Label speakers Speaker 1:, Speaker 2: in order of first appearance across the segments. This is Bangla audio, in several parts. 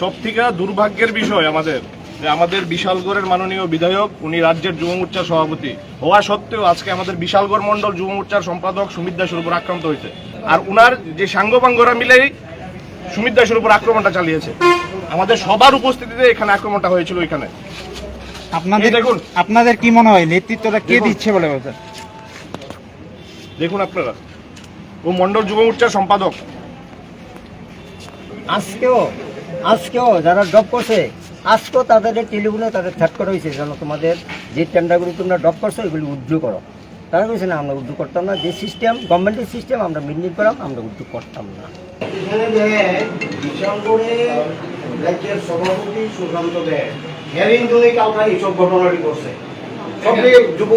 Speaker 1: সব থেকে দুর্ভাগ্যের বিষয় আমাদের যে আমাদের বিশালগড়ের মাননীয় বিধায়ক উনি রাজ্যের যুব মোর্চার সভাপতি। হওয়া সত্ত্বেও আজকে আমাদের বিশালগড় মণ্ডল যুব মোর্চার সম্পাদক সুমিত দাসের উপর আক্রান্ত হয়েছে। আর উনার যে সাঙ্গপাঙ্গরা মিলেই সুমিত দাসের উপর আক্রমণটা চালিয়েছে। আমাদের সবার উপস্থিতিতে এখানে আক্রমণটা হয়েছিল এখানে।
Speaker 2: আপনাদের
Speaker 1: দেখুন।
Speaker 2: আপনাদের কি মনে হয় নেতৃত্বটা কে দিচ্ছে বলে বলছেন?
Speaker 1: দেখুন আপনারা। ও মণ্ডল যুব মোর্চার সম্পাদক।
Speaker 3: আজকেও আজকেও যারা ড্রপ করছে আজকেও তাদের টেলিফোনে তাদের থ্যাট করা হয়েছে যেন তোমাদের যে টেন্ডারগুলো তোমরা ড্রপ করছ এগুলি উদ্যোগ করো। তারা বলছে না আমরা উদ্যোগ করতাম না। যে সিস্টেম গভর্নমেন্টের সিস্টেম আমরা মেনটেন করাম আমরা উদ্যোগ করতাম না।
Speaker 4: রাজ্যের সভাপতি কালকা এইসব ঘটনাটি করছে। সবই যুব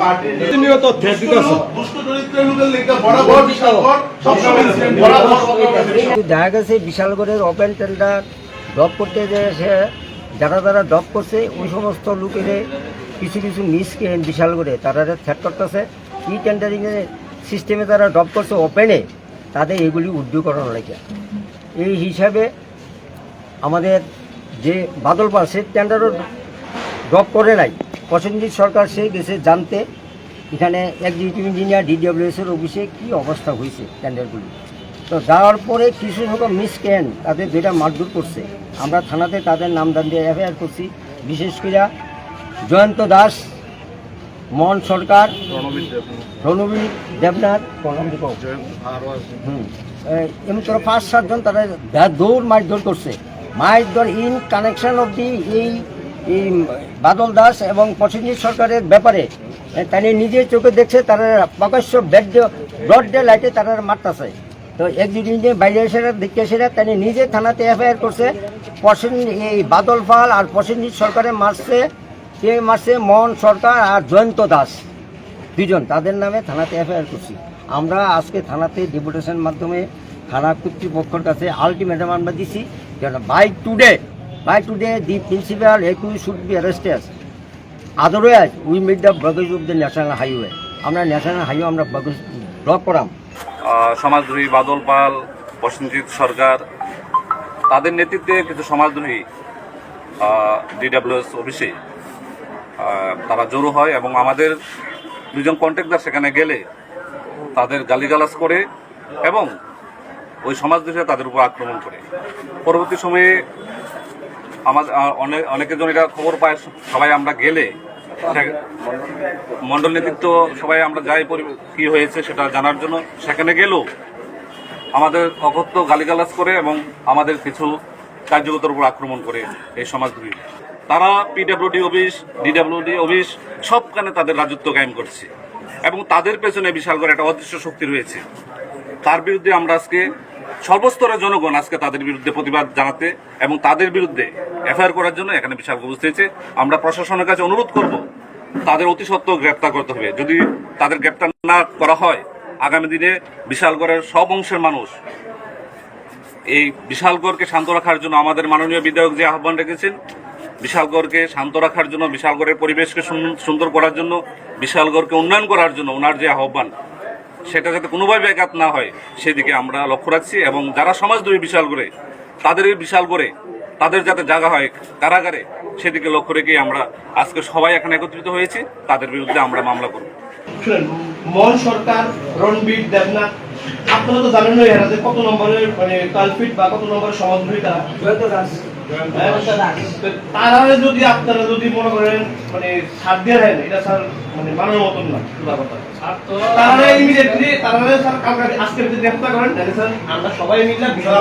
Speaker 4: পার্টির
Speaker 5: দুষ্ট
Speaker 3: দেখা গেছে বিশালগড়ের ওপেন টেন্ডার ড্রপ করতে যে সে যারা যারা ড্রপ করছে ওই সমস্ত লোকের কিছু কিছু মিস বিশালগড়ে তারা থ্যাট করতেছে। ই টেন্ডারিংয়ের সিস্টেমে তারা ড্রপ করছে ওপেনে তাদের এগুলি উদ্যোগ করানো লাগে। এই হিসাবে আমাদের যে বাদল পাল সে টেন্ডারও ড্রপ করে নাই। প্রসেনজিৎ সরকার সে গেছে জানতে এখানে এক্সিকিউটিভ ইঞ্জিনিয়ার ডিডব্লিউএস এর অফিসে কী অবস্থা হয়েছে টেন্ডারগুলি তো যাওয়ার পরে কিছু সংখ্যক মিসক্যান তাদের যেটা মারধর করছে। আমরা থানাতে তাদের নাম দান দিয়ে এফআইআর করছি। বিশেষ করে জয়ন্ত দাস মোহন সরকার রণবীর দেবনাথ হুম। এমনি করে পাঁচ সাতজন তারা দৌড় মারধর করছে। মারধর ইন কানেকশন অব দি এই এই বাদল দাস এবং প্রসেনজিৎ সরকারের ব্যাপারে তারা নিজের চোখে দেখছে, তারা প্রকাশ্য বেড ব্রড ডে লাইটে তারা মারতেছে। তো একদিন বাইরে এসে দেখতে এসে তারা নিজে থানাতে এফআইআর করছে। প্রসেন, এই বাদল পাল আর প্রসেনজিৎ সরকারে মারছে, কে মারছে, মোহন সরকার আর জয়ন্ত দাস। দুজন তাদের নামে থানাতে এফআইআর করছি। আমরা আজকে থানাতে ডেপুটেশন মাধ্যমে থানা কর্তৃপক্ষের কাছে আলটিমেটাম আমরা দিছি, যেন by today by today the principal একু should be arrested otherwise we made the blockage of the national highway আমরা ন্যাশনাল হাইওয়ে আমরা ব্লক করাম।
Speaker 6: সমাজদ্রোহী বাদল পাল প্রসেনজিৎ সরকার, তাদের নেতৃত্বে কিছু সমাজদ্রোহী ডিডাব্লিউএস অফিসে তারা জড়ো হয় এবং আমাদের দুজন কন্ট্রাক্টর সেখানে গেলে তাদের গালিগালাজ করে এবং ওই সমাজদ্রোহীরা তাদের উপর আক্রমণ করে। পরবর্তী সময়ে আমাদের অনেক অনেকের জন এটা খবর পায়, সবাই আমরা গেলে। মন্ডল নেতৃত্ব, সবাই আমরা যাই কি হয়েছে সেটা জানার জন্য। সেখানে গেলেও আমাদের অকথ্য গালিগালাজ করে এবং আমাদের কিছু কার্যকতার উপর আক্রমণ করে এই সমাজগুলি। তারা পিডাব্লিউডি অফিস ডিডাব্লিউডি অফিস, সবখানে তাদের রাজত্ব কায়েম করছে। এবং তাদের পেছনে বিশাল করে একটা অদৃশ্য শক্তি রয়েছে। তার বিরুদ্ধে আমরা আজকে সর্বস্তরের জনগণ আজকে তাদের বিরুদ্ধে প্রতিবাদ জানাতে এবং তাদের বিরুদ্ধে এফআইআর করার জন্য এখানে বিশাল উপস্থিত হয়েছে আমরা প্রশাসনের কাছে অনুরোধ করব, তাদের অতি সত্ত্বর গ্রেপ্তার করতে হবে। যদি তাদের গ্রেপ্তার না করা হয়, আগামী দিনে বিশালগড়ের সব অংশের মানুষ এই বিশালগড়কে শান্ত রাখার জন্য আমাদের মাননীয় বিধায়ক যে আহ্বান রেখেছেন, বিশালগড়কে শান্ত রাখার জন্য, বিশালগড়ের পরিবেশকে সুন্দর করার জন্য, বিশালগড়কে উন্নয়ন করার জন্য ওনার যে আহ্বান সেটা যাতে কোনোভাবে ব্যাঘাত না হয়, সেদিকে আমরা লক্ষ্য রাখছি এবং যারা সমাজদ্রোহী বিশাল করে, তাদের বিশাল করে, তাদের যাতে জায়গা হয় কারাগারে, সেদিকে লক্ষ্য রেখেই আমরা আজকে সবাই এখানে একত্রিত হয়েছি। তাদের বিরুদ্ধে আমরা মামলা করব।
Speaker 5: সরকার, রণবীর, দেবনাথ, আপনারা তো জানেন কত নম্বরের মানে কালপিট বা কত নম্বরের তারা যদি আপনারা যদি মনে করেন মানে ছাড় দিয়ে দেন এটা স্যার মানে মানার মতন না পুরা কথা। তারা ইমিডিয়েটলি তারা স্যার কালকে আজকে যদি গ্রেফতার করেন। তাহলে স্যার আমরা সবাই মিলে আপনারা